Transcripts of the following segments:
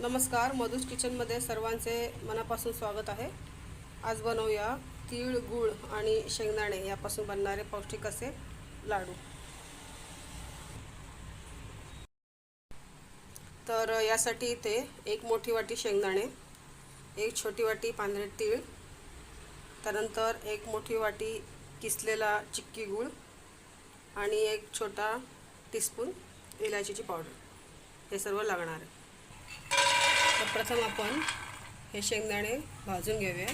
नमस्कार मधुस किचनमध्ये सर्वांचे मनापासून स्वागत आहे. आज बनवूया तीळ गूळ आणि शेंगदाणे यापासून बनणारे पौष्टिक असे लाडू. तर यासाठी इथे एक मोठी वाटी शेंगदाणे एक छोटी वाटी पांढरे तीळ त्यानंतर एक मोठी वाटी किसलेला चिक्की गूळ आणि एक छोटा टीस्पून इलायचीची पावडर. हे सर्व लागणार आहे. तर प्रथम आपण हे शेंगदाणे भाजून घेऊया.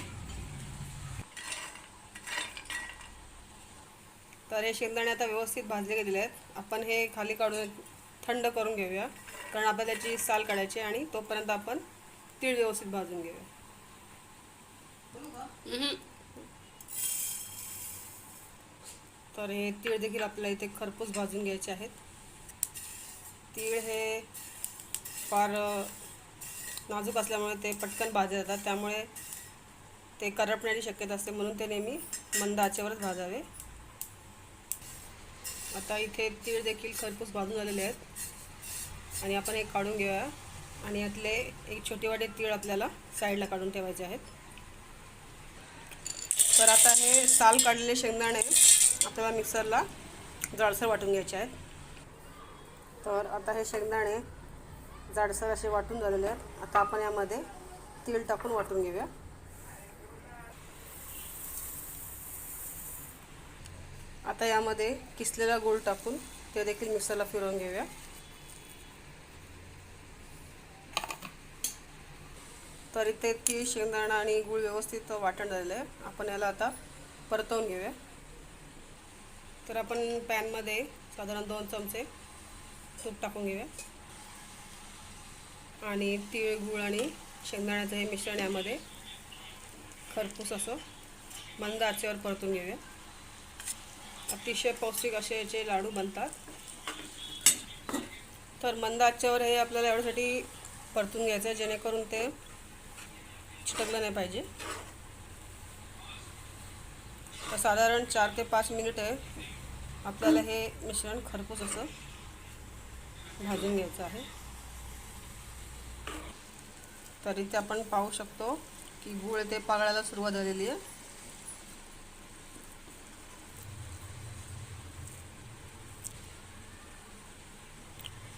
तर हे शेंगदाणे आता व्यवस्थित भाजले गेलेले आहेत. आपण हे खाली काढून थंड करून घेऊया. कारण आपल्याला त्याची साल काढायची आणि तोपर्यंत आपण तीळ व्यवस्थित भाजून घेऊया. तर हे तीळ देखील आपल्याला इथे खरपूस भाजून घ्यायचे आहेत. तीळ हे फार नाजूक असल्यामुळे ते पटकन भाजले जातात. त्यामुळे ते करपण्याची शक्यता असते म्हणून ते नेहमी मंद आचेवरच भाजावे. आता इथे तीळ देखील खरपूस भाजून झालेले आहेत. आणि आपण एक काढून घेऊया. आणि यातले एक छोटे वाटे तीळ आपल्याला साईडला काढून ठेवायचे आहेत. तर आता हे साल काढलेले शेंगदाणे आपल्याला मिक्सरला जाडसर वाटून घ्यायचे आहेत. तर आता हे शेंगदाणे जाडसर असे वाटून झालेले आहेत. आता आपण यामध्ये तीळ टाकून वाटून घेऊया. आता यामध्ये किसलेला गूळ टाकून ते देखील मिक्सरला फिरवून घेऊया. तर इथे ती शेंगदाणा आणि गूळ व्यवस्थित वाटण झालेलं आहे. आपण याला आता परतवून घेऊया. तर आपण पॅनमध्ये साधारण दोन चमचे तूप टाकून घेऊया. आणि तीळ गूळ आणि शेंगदाण्याचं हे मिश्रण यामध्ये. खरपूस असं. मंद आचेवर परतून घेऊया. अतिशय पौष्टिक असे याचे लाडू बनतात. तर मंद आचेवर हे आपल्याला एवढ्यासाठी परतून घ्यायचं आहे जेणेकरून ते चिटकलं नाही पाहिजे. तर साधारण चार ते पाच मिनिटे आपल्याला हे मिश्रण खरपूस असं भाजून घ्यायचं आहे. तर इथे आपण पाहू शकतो की गूळ ते पागळायला सुरुवात झालेली आहे.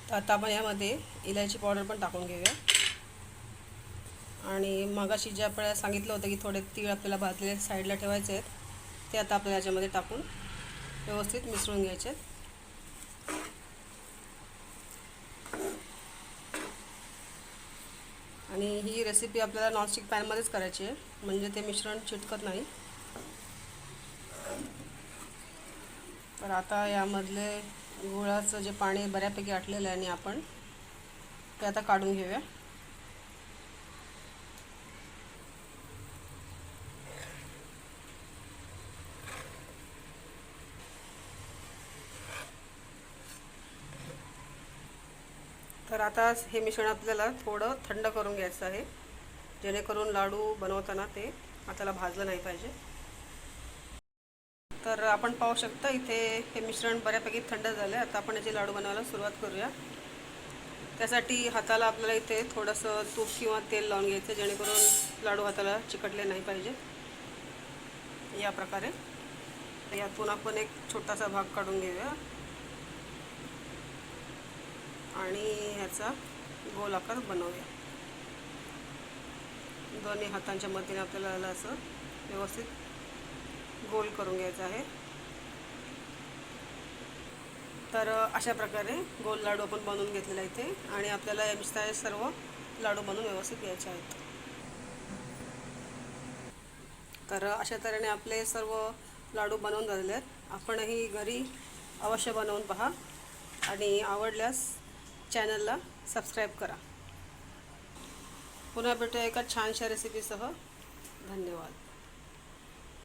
तर आता आपण यामध्ये इलायची पावडर पण टाकून घेऊया. आणि मगाशी जे आपल्याला सांगितलं होतं की थोडे तीळ आपल्याला भाजलेले साईडला ठेवायचे आहेत ते आता आपल्याला याच्यामध्ये टाकून व्यवस्थित मिसळून घ्यायचे आहेत. आणि ही रेसिपी आपल्याला नॉनस्टिक पॅनमध्येच करायची आहे. म्हणजे ते मिश्रण चिटकत नाही. तर आता यामधले गुळाचं जे पाणी बऱ्यापैकी आटलेलं आहे आणि आपण ते आता काढून घेऊया. तर आता हे मिश्रण आपल्याला थोडं थंड करून घ्यायचं आहे. जेणेकरून लाडू बनवताना ते आपल्याला भाजलं नाही पाहिजे. तर आपण पाहू शकता इथे हे मिश्रण बऱ्यापैकी थंड झालं आहे आता आपण याचे लाडू बनवायला सुरुवात करूया. त्यासाठी हाताला आपल्याला इथे थोडंसं तूप किंवा तेल लावून घ्यायचं जेणेकरून लाडू हाताला चिकटले नाही पाहिजे. या प्रकारे. यातून आपण एक छोटासा भाग काढून घेऊया. आणि ह्याचा गोलाकार बनवूया. दोन्ही हातांच्या मदतीने आपल्याला असं व्यवस्थित गोल करून घ्यायचं आहे. तर अशा प्रकारे गोल लाडू आपण बनवून घेतलेला इथे आणि आपल्याला या सर्व लाडू बनवून व्यवस्थित घ्यायचे आहेत. तर अशा तऱ्हेने आपले सर्व लाडू बनवून झालेले आहेत. आपणही घरी अवश्य बनवून पहा आणि आवडल्यास चॅनलला सबस्क्राईब करा. पुन्हा भेटूया एका छानशा रेसिपीसह धन्यवाद.